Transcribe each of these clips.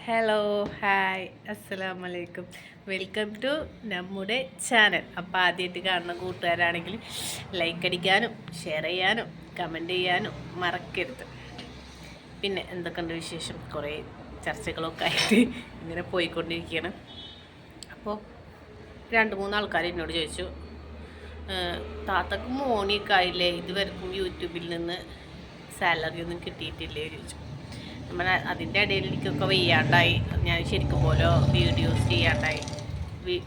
Hello hi അസ്സലാം വലൈക്കും welcome to നമ്മുടെ ചാനൽ അപ്പോൾ ആദ്യമായിട്ട് കാണുന്ന കൂട്ടുകാരാണെങ്കിൽ ലൈക്ക് അടിക്കാനും ഷെയർ ചെയ്യാനും കമന്റ് ചെയ്യാനും മറക്കരുത്. പിന്നെ എന്തൊക്കെയുണ്ട് വിശേഷം? കുറേ ചർച്ചകളൊക്കെ ആയിട്ട് ഇങ്ങനെ പോയിക്കൊണ്ടിരിക്കുകയാണ്. അപ്പോൾ രണ്ട് മൂന്ന് ആൾക്കാർ എന്നോട് ചോദിച്ചു "ഏഹ്, താത്തക്ക് മോണിയൊക്കെ ആയില്ലേ? ഇതുവരെക്കും യൂട്യൂബിൽ നിന്ന് സാലറി ഒന്നും കിട്ടിയിട്ടില്ലേ? ചോദിച്ചു. നമ്മൾ അതിന്റെ ഇടയിൽ എനിക്കൊക്കെ വയ്യാണ്ടായി. ഞാൻ ശരിക്കും പോലെ വീഡിയോസ് ചെയ്യാണ്ടായി.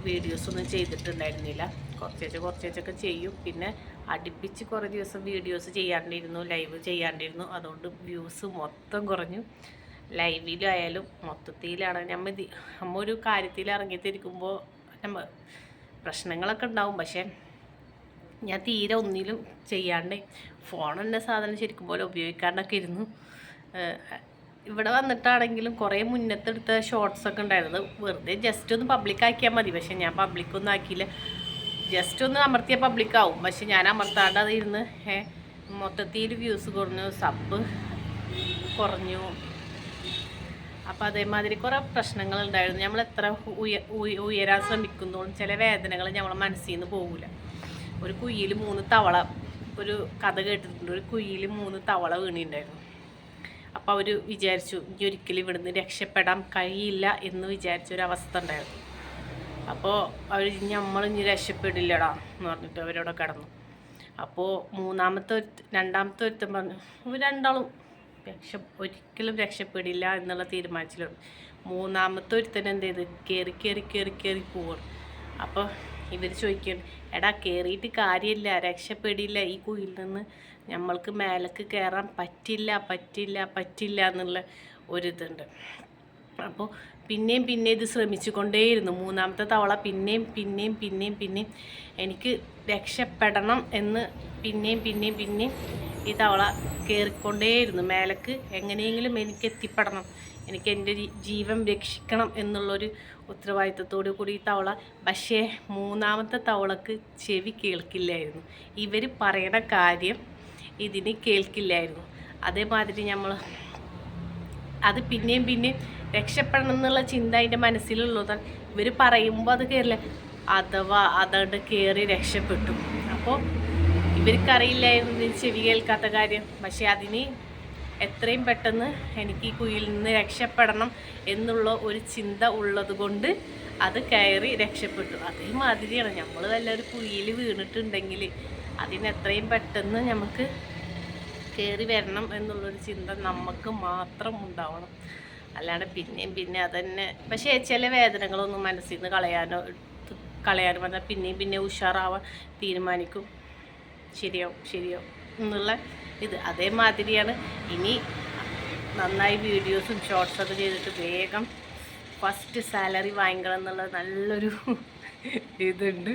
വീഡിയോസ് ഒന്നും ചെയ്തിട്ടുണ്ടായിരുന്നില്ല. കുറച്ചേച്ച് കുറച്ചേച്ചൊക്കെ ചെയ്യും. പിന്നെ അടുപ്പിച്ച് കുറേ ദിവസം വീഡിയോസ് ചെയ്യാണ്ടിരുന്നു ലൈവ് ചെയ്യാണ്ടിരുന്നു. അതുകൊണ്ട് വ്യൂസ് മൊത്തം കുറഞ്ഞു. ലൈവിലായാലും മൊത്തത്തിലാണ്. നമ്മൾ ഇത് നമ്മ ഒരു കാര്യത്തിൽ ഇറങ്ങിത്തിരിക്കുമ്പോൾ നമ്മൾ പ്രശ്നങ്ങളൊക്കെ ഉണ്ടാവും. പക്ഷേ ഞാൻ തീരെ ഒന്നിലും ചെയ്യാണ്ട് ഫോൺ എന്ന സാധനം ശരിക്കും പോലെ ഉപയോഗിക്കാണ്ടൊക്കെ ഇരുന്നു. ഇവിടെ വന്നിട്ടാണെങ്കിലും കുറേ മുന്നത്തെടുത്ത ഷോർട്സ് ഒക്കെ ഉണ്ടായിരുന്നത്. വെറുതെ ജസ്റ്റ് ഒന്ന് പബ്ലിക് ആക്കിയാൽ മതി. പക്ഷെ ഞാൻ പബ്ലിക് ഒന്നും ആക്കിയില്ല. ജസ്റ്റ് ഒന്ന് അമർത്തിയാൽ പബ്ലിക് ആവും. പക്ഷെ ഞാൻ അമർത്താണ്ട് അത് ഇരുന്ന് മൊത്തത്തിൽ വ്യൂസ് കുറഞ്ഞു. സബ് കുറഞ്ഞു. അപ്പോൾ അതേമാതിരി കുറേ പ്രശ്നങ്ങൾ ഉണ്ടായിരുന്നു. നമ്മൾ എത്ര ഉയ ഉയ- ഉയരാൻ ശ്രമിക്കുന്നോളും ചില വേദനകൾ നമ്മളെ മനസ്സിൽ നിന്ന് പോകില്ല ഒരു കുയിൽ മൂന്ന് തവള ഒരു കഥ കേട്ടിട്ടുണ്ട്. ഒരു കുയിൽ മൂന്ന് തവള വീണിട്ടുണ്ടായിരുന്നു. അപ്പോൾ അവർ വിചാരിച്ചു ഇനി ഒരിക്കലും ഇവിടുന്ന് രക്ഷപ്പെടാൻ കഴിയില്ല എന്ന് വിചാരിച്ചൊരവസ്ഥ ഉണ്ടായിരുന്നു. അപ്പോൾ അവർ നമ്മൾ ഇനി രക്ഷപ്പെടില്ലടാ എന്ന് പറഞ്ഞിട്ട് അവരവിടെ കിടന്നു. അപ്പോൾ മൂന്നാമത്തെ ഒരു രണ്ടാമത്തെ ഒരുത്തൻ പറഞ്ഞു രണ്ടാളും രക്ഷ ഒരിക്കലും രക്ഷപ്പെടില്ല എന്നുള്ള തീരുമാനത്തിലുണ്ട് മൂന്നാമത്തെ ഒരുത്തൻ എന്ത് ചെയ്ത്? കയറി കയറി കയറി കയറി പോവാണ്. അപ്പോൾ ഇവർ ചോദിക്കും എടാ കയറിയിട്ട് കാര്യമില്ല രക്ഷപ്പെടില്ല ഈ കുയിൽ നിന്ന് നമ്മൾക്ക് മേലേക്ക് കയറാൻ പറ്റില്ല പറ്റില്ല പറ്റില്ല എന്നുള്ള ഒരിതുണ്ട് അപ്പോൾ പിന്നെയും പിന്നെയും ഇത് ശ്രമിച്ചുകൊണ്ടേയിരുന്നു. മൂന്നാമത്തെ തവള പിന്നെയും പിന്നെയും പിന്നെയും പിന്നെയും എനിക്ക് രക്ഷപ്പെടണം എന്ന് പിന്നെയും പിന്നെയും പിന്നെയും ഈ തവള കയറിക്കൊണ്ടേയിരുന്നു. മേലക്ക് എങ്ങനെയെങ്കിലും എനിക്ക് എത്തിപ്പെടണം. എനിക്ക് എന്റെ ജീവൻ രക്ഷിക്കണം എന്നുള്ളൊരു ഉത്തരവാദിത്തത്തോടു കൂടി ഈ തവള പക്ഷേ മൂന്നാമത്തെ തവളക്ക് ചെവി കേൾക്കില്ലായിരുന്നു. ഇവർ പറയണ കാര്യം ഇതിന് കേൾക്കില്ലായിരുന്നു. അതേമാതിരി നമ്മൾ അത് പിന്നെയും പിന്നെയും രക്ഷപ്പെടണം എന്നുള്ള ചിന്ത അതിന്റെ മനസ്സിലുള്ളതാണ് ഇവർ പറയുമ്പോൾ അത് കയറില്ല അഥവാ അതുകൊണ്ട് കയറി രക്ഷപ്പെട്ടു. അപ്പോൾ ഇവർക്കറിയില്ലായിരുന്നു ചെവി കേൾക്കാത്ത കാര്യം. പക്ഷേ അതിന് എത്രയും പെട്ടെന്ന് എനിക്ക് ഈ കുയിൽ നിന്ന് രക്ഷപ്പെടണം എന്നുള്ള ഒരു ചിന്ത ഉള്ളത് കൊണ്ട് അത് കയറി രക്ഷപ്പെട്ടു. അതേമാതിരിയാണ്. നമ്മൾ വല്ല ഒരു കുയിൽ വീണിട്ടുണ്ടെങ്കിൽ അതിന് എത്രയും പെട്ടെന്ന് നമുക്ക് കയറി വരണം എന്നുള്ളൊരു ചിന്ത നമുക്ക് മാത്രം ഉണ്ടാവണം. അല്ലാണ്ട് പിന്നെയും പിന്നെ അതന്നെ. പക്ഷേ ചില വേദനകളൊന്നും മനസ്സിൽ നിന്ന് കളയാനോ കളയാനും വന്നാൽ പിന്നെയും പിന്നെ ഉഷാറാവാൻ തീരുമാനിക്കും. ശരിയാവും ശരിയാവും എന്നുള്ള ഇത്. അതേമാതിരിയാണ്. ഇനി നന്നായി വീഡിയോസും ഷോർട്സൊക്കെ ചെയ്തിട്ട് വേഗം ഫസ്റ്റ് സാലറി വാങ്ങിക്കണം എന്നുള്ള നല്ലൊരു ഇതുണ്ട്.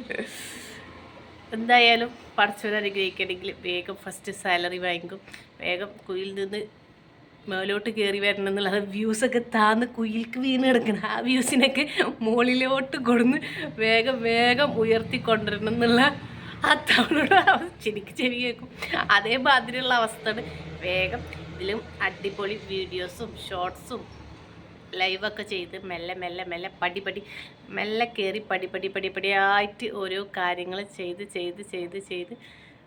എന്തായാലും പഠിച്ചവരനുഗ്രഹിക്കണമെങ്കിൽ വേഗം ഫസ്റ്റ് സാലറി വാങ്ങിക്കും. വേഗം കുയിൽ നിന്ന് മേലോട്ട് കയറി വരണം എന്നുള്ള വ്യൂസൊക്കെ താന്ന് കുയിൽക്ക് വീണ് കിടക്കണം. ആ വ്യൂസിനൊക്കെ മുകളിലോട്ട് കൊടുന്ന് വേഗം വേഗം ഉയർത്തി കൊണ്ടുവരണം എന്നുള്ള ആ തവണയുടെ ശരിക്കും ചെവി കേൾക്കും അതേ മാതിരിയുള്ള അവസ്ഥയാണ്. വേഗം ഇതിലും അടിപൊളി വീഡിയോസും ഷോർട്സും ലൈവൊക്കെ ചെയ്ത് മെല്ലെ മെല്ലെ മെല്ലെ പടി പടി മെല്ലെ കയറി പടിപടി പടി പടി ഓരോ കാര്യങ്ങൾ ചെയ്ത് ചെയ്ത് ചെയ്ത് ചെയ്ത്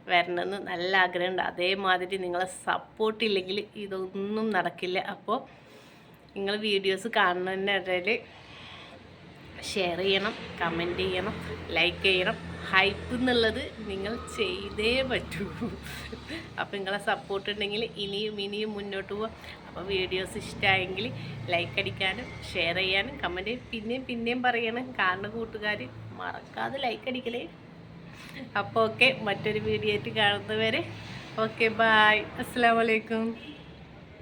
വരണമെന്ന് നല്ല ആഗ്രഹമുണ്ട്. അതേമാതിരി നിങ്ങളെ സപ്പോർട്ട് ഇല്ലെങ്കിൽ ഇതൊന്നും നടക്കില്ല. അപ്പോൾ നിങ്ങൾ വീഡിയോസ് കാണുന്നതിന്റെ ഇടയിൽ ഷെയർ ചെയ്യണം കമന്റ് ചെയ്യണം ലൈക്ക് ചെയ്യണം. ഹൈപ്പ് എന്നുള്ളത് നിങ്ങൾ ചെയ്തേ പറ്റൂ. അപ്പോൾ നിങ്ങളെ സപ്പോർട്ട് ഉണ്ടെങ്കിൽ ഇനിയും ഇനിയും മുന്നോട്ട് പോവാം. അപ്പോൾ വീഡിയോസ് ഇഷ്ടമായെങ്കിൽ ലൈക്ക് അടിക്കാനും ഷെയർ ചെയ്യാനും കമന്റ് പിന്നെയും പിന്നെയും പറയണം. കാണുന്ന കൂട്ടുകാർ മറക്കാതെ ലൈക്ക് അടിക്കലേ. അപ്പോൾ ഓക്കെ മറ്റൊരു വീഡിയോ ആയിട്ട് കാണുന്നവരെ ഓക്കെ ബായ് അസ്സാം വലൈക്കും